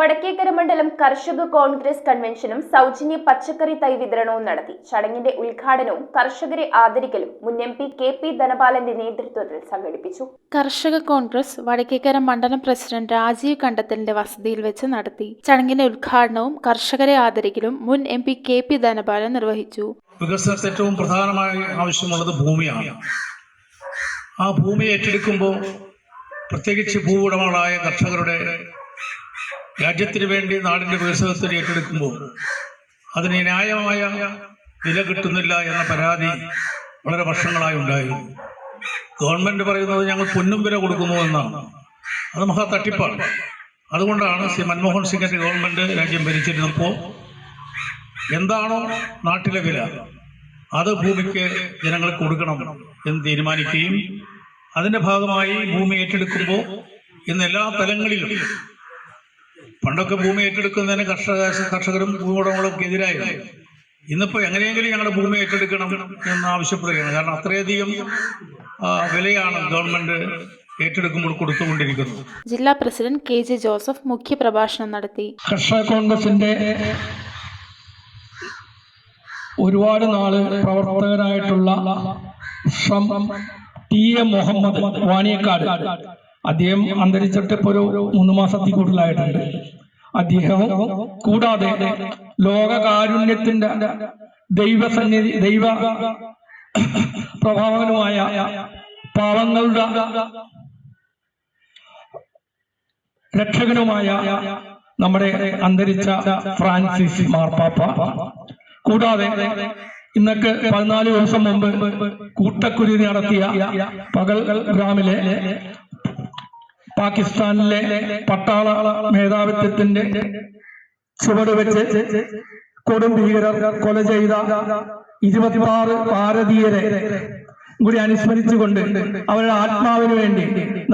വടക്കേക്കര മണ്ഡലം കർഷക കോൺഗ്രസ് കൺവെൻഷനും സൗജന്യ പച്ചക്കറി തൈ വിതരണവും നടത്തി. ചടങ്ങിന്റെ ഉദ്ഘാടനവും കർഷകരെ ആദരിക്കലും മുൻ എം പി കെ പി ധനപാലന്റെ നേതൃത്വത്തിൽ സംഘടിപ്പിച്ചു. കർഷക കോൺഗ്രസ് വടക്കേക്കര മണ്ഡലം പ്രസിഡന്റ് രാജീവ് കണ്ടത്തലിന്റെ വസതിയിൽ വെച്ച് നടത്തി. ചടങ്ങിന്റെ ഉദ്ഘാടനവും കർഷകരെ ആദരിക്കലും മുൻ M P K P Dhanapalan നിർവഹിച്ചു. വികസനത്തിന് ഏറ്റവും പ്രധാനമായി ആവശ്യമുള്ളത് ഭൂമിയാണ്. ആ ഭൂമി ഏറ്റെടുക്കുമ്പോൾ പ്രത്യേകിച്ച് ഭൂവുടമകളായ കർഷകരുടെ രാജ്യത്തിന് വേണ്ടി നാടിന്റെ വികസനത്തിന് ഏറ്റെടുക്കുമ്പോൾ അതിന് ന്യായമായ വില കിട്ടുന്നില്ല എന്ന പരാതി വളരെ വർഷങ്ങളായി ഉണ്ടായിരുന്നു. ഗവൺമെന്റ് പറയുന്നത് ഞങ്ങൾ പൊന്നും വില കൊടുക്കുന്നു എന്നാണ്. അത് മഹാ തട്ടിപ്പാണ്. അതുകൊണ്ടാണ് ശ്രീ മൻമോഹൻ സിംഗിന്റെ ഗവൺമെന്റ് രാജ്യം ഭരിച്ചിരുന്നപ്പോൾ എന്താണോ നാട്ടിലെ വില അത് ഭൂമിക്ക് ജനങ്ങൾ കൊടുക്കണം എന്ന് തീരുമാനിക്കുകയും അതിന്റെ ഭാഗമായി ഭൂമി ഏറ്റെടുക്കുമ്പോൾ ഇന്ന് എല്ലാ തലങ്ങളിലും പണ്ടൊക്കെ ഭൂമി ഏറ്റെടുക്കുന്നതിന് കർഷക കർഷകരും ഭൂവുടമകളൊക്കെ എതിരായിരുന്നു. ഇന്നിപ്പോ എങ്ങനെയെങ്കിലും ഞങ്ങളുടെ ഭൂമി ഏറ്റെടുക്കണം എന്ന് ആവശ്യപ്പെടുകയാണ്. കാരണം അത്രയധികം വിലയാണ് ഗവൺമെന്റ് ഏറ്റെടുക്കുമ്പോൾ കൊടുത്തുകൊണ്ടിരിക്കുന്നത്. ജില്ലാ പ്രസിഡന്റ് കെ ജെ ജോസഫ് മുഖ്യ പ്രഭാഷണം നടത്തി. കർഷക കോൺഗ്രസിന്റെ ഒരുപാട് നാൾ പ്രവർത്തകരായിട്ടുള്ള ടി എ മുഹമ്മദ് വാണിയക്കാട്. അദ്ദേഹം അന്തരിച്ചിട്ട് ഇപ്പോൾ ഒരു മൂന്ന് മാസത്തിൽ കൂടുതലായിട്ടുണ്ട്. അദ്ദേഹവും കൂടാതെ ലോകകാരുണ്യത്തിന്റെ ദൈവസന്നിധി ദൈവ പ്രഭാവകനുമായ പാവങ്ങളുടെ രക്ഷകനുമായ നമ്മുടെ അന്തരിച്ച ഫ്രാൻസിസ് മാർപ്പാപ്പ. കൂടാതെ ഇന്നൊക്കെ പതിനാല് ദിവസം മുമ്പ് കൂട്ടക്കുരുതി നടത്തിയ പകൽ ഗ്രാമിലെ പാകിസ്ഥാനിലെ പട്ടാള മേധാവിത്വത്തിന്റെ ചുവട് വെച്ച് കൊടും ഭീകരർ കൊല ചെയ്ത ഇരുപത്തിയാറ് ഭാരതീയരെ കൂടി അനുസ്മരിച്ചുകൊണ്ട് അവരുടെ ആത്മാവിന് വേണ്ടി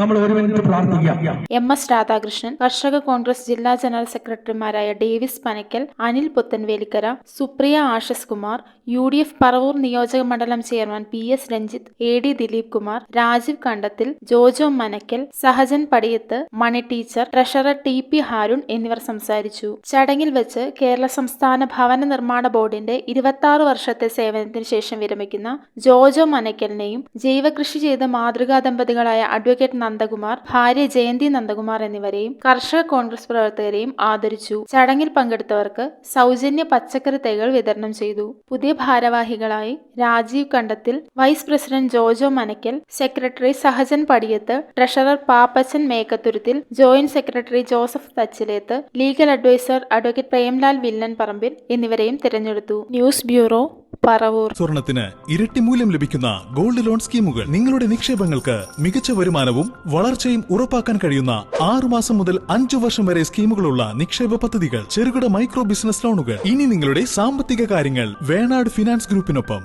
നമ്മൾ ഒരു മിനിറ്റ് പ്രാർത്ഥിക്കാം. എം എസ് രാധാകൃഷ്ണൻ കർഷക കോൺഗ്രസ് ജില്ലാ ജനറൽ സെക്രട്ടറിമാരായ Davis Panakkal Anil Puthenvelikkara Supriya Ashas Kumar U D F Paravur നിയോജക മണ്ഡലം chairman P S Ranjith A D Dileep Kumar Rajeev Kandathil Jojo Manakkal Sahajan Padiyath Mani teacher treasurer T P Haroon എന്നിവർ സംസാരിച്ചു. ചടങ്ങിൽ വെച്ച് കേരള സംസ്ഥാന ഭവന നിർമ്മാണ ബോർഡിന്റെ ഇരുപത്തി ആറ് വർഷത്തെ സേവനത്തിന് ശേഷം വിരമിക്കുന്ന ജോജോ മനക്കലിനെയും ജൈവകൃഷി ചെയ്ത മാതൃകാ ദമ്പതികളായ അഡ്വക്കേറ്റ് നന്ദകുമാർ ഭാര്യ ജയന്തി നന്ദകുമാർ എന്നിവരെയും കർഷക കോൺഗ്രസ് പ്രവർത്തകരെയും ആദരിച്ചു. ചടങ്ങിൽ പങ്കെടുത്തവർക്ക് സൗജന്യ പച്ചക്കറി തൈകൾ വിതരണം ചെയ്തു. പുതിയ ഭാരവാഹികളായി Rajeev Kandathil vice president Jojo Manakkal secretary Sahajan Padiyath treasurer Pappachan Mekkathuruthil joint secretary Joseph Thachileth legal adviser advocate Premlal Villan Parambil എന്നിവരെയും തിരഞ്ഞെടുത്തു. News bureau Paravur. സ്വർണത്തിന് ഇരട്ടി മൂല്യം ലഭിക്കുന്ന ഗോൾഡ് ലോൺ സ്കീമുകൾ. നിങ്ങളുടെ നിക്ഷേപങ്ങൾക്ക് മികച്ച വരുമാനവും വളർച്ചയും ഉറപ്പാക്കാൻ കഴിയുന്ന ആറുമാസം മുതൽ അഞ്ചു വർഷം വരെ സ്കീമുകളുള്ള നിക്ഷേപ പദ്ധതികൾ. ചെറുകിട മൈക്രോ ബിസിനസ് ലോണുകൾ. ഇനി നിങ്ങളുടെ സാമ്പത്തിക കാര്യങ്ങൾ വേണാട് ഫിനാൻസ് ഗ്രൂപ്പിനൊപ്പം.